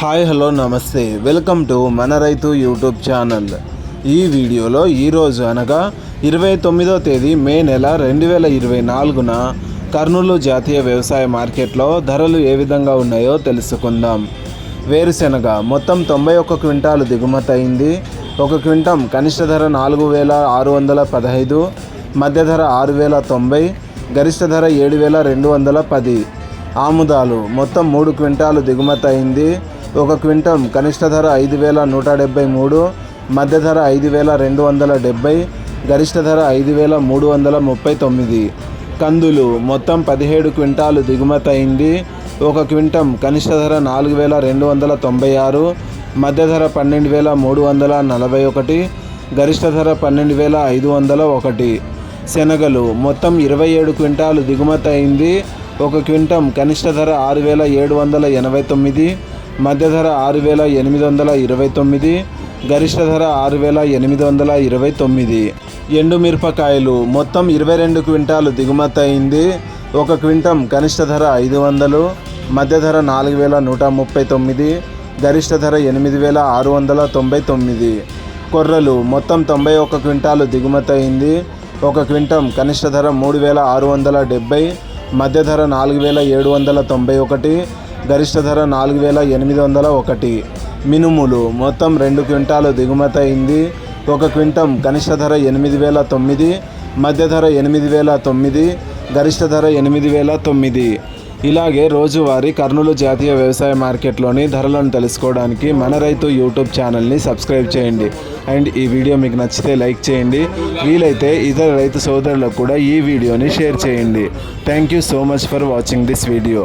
Hi hello namaste. Welcome to మన రైతు YouTube channel. ఈ వీడియోలో ఈరోజు అనగా ఇరవై తొమ్మిదో తేదీ మే నెల రెండు వేల ఇరవై నాలుగున కర్నూలు జాతీయ వ్యవసాయ మార్కెట్లో ధరలు ఏ విధంగా ఉన్నాయో తెలుసుకుందాం. వేరుశెనగ మొత్తం తొంభై ఒక్క క్వింటాలు దిగుమతి అయింది. ఒక క్వింటం కనిష్ట ధర నాలుగు వేల ఆరు వందల పదహైదు మధ్య ధర ఆరు వేల తొంభై గరిష్ట ధర ఏడు వేల రెండు వందల పది. ఆముదాలు మొత్తం మూడు క్వింటాలు దిగుమతి అయింది. ఒక క్వింటం కనిష్ట ధర ఐదు వేల నూట డెబ్బై మూడు మధ్య ధర ఐదు వేల రెండు వందల డెబ్బై గరిష్ట ధర ఐదు వేల మూడు వందల ముప్పై తొమ్మిది. కందులు మొత్తం పదిహేడు క్వింటాలు దిగుమతి అయింది. ఒక క్వింటం కనిష్ట ధర నాలుగు వేల రెండు వందల తొంభై ఆరు మధ్య ధర పన్నెండు వేల మూడు వందల నలభై ఒకటి గరిష్ట ధర పన్నెండు వేల ఐదు వందల ఒకటి. శనగలు మొత్తం ఇరవై ఏడు క్వింటాలు దిగుమతి అయింది. ఒక క్వింటం కనిష్ట ధర ఆరు వేల ఏడు వందల ఎనభై తొమ్మిది మధ్య ధర ఆరు వేల ఎనిమిది వందల ఇరవై తొమ్మిది గరిష్ట ధర ఆరు వేల ఎనిమిది వందల ఇరవై తొమ్మిది. ఎండుమిరపకాయలు మొత్తం ఇరవై రెండు క్వింటాలు దిగుమతి అయింది. ఒక క్వింటం కనిష్ట ధర ఐదు వందలు మధ్య ధర నాలుగు వేల నూట ముప్పై తొమ్మిది గరిష్ట ధర ఎనిమిది వేల ఆరు వందల తొంభై తొమ్మిది. కొర్రలు మొత్తం తొంభై ఒక క్వింటాలు దిగుమతి అయింది. ఒక క్వింటం కనిష్ట ధర మూడు వేల ఆరు వందల డెబ్బై మధ్య ధర నాలుగు వేల ఏడు వందల తొంభై ఒకటి గరిష్ట ధర నాలుగు వేల ఎనిమిది వందల ఒకటి. మినుములు మొత్తం రెండు క్వింటాలు దిగుమతి అయింది ఒక క్వింటం కనిష్ట ధర ఎనిమిది వేల తొమ్మిది. మధ్య ధర ఎనిమిది వేల తొమ్మిది. గరిష్ట ధర ఎనిమిది వేల తొమ్మిది. ఇలాగే రోజువారీ కర్నూలు జాతీయ వ్యవసాయ మార్కెట్లోని ధరలను తెలుసుకోవడానికి మన రైతు యూట్యూబ్ ఛానల్ని సబ్స్క్రైబ్ చేయండి. అండ్ ఈ వీడియో మీకు నచ్చితే లైక్ చేయండి. వీలైతే ఇతర రైతు సోదరులకు కూడా ఈ వీడియోని షేర్ చేయండి. Thank you so much for watching this video.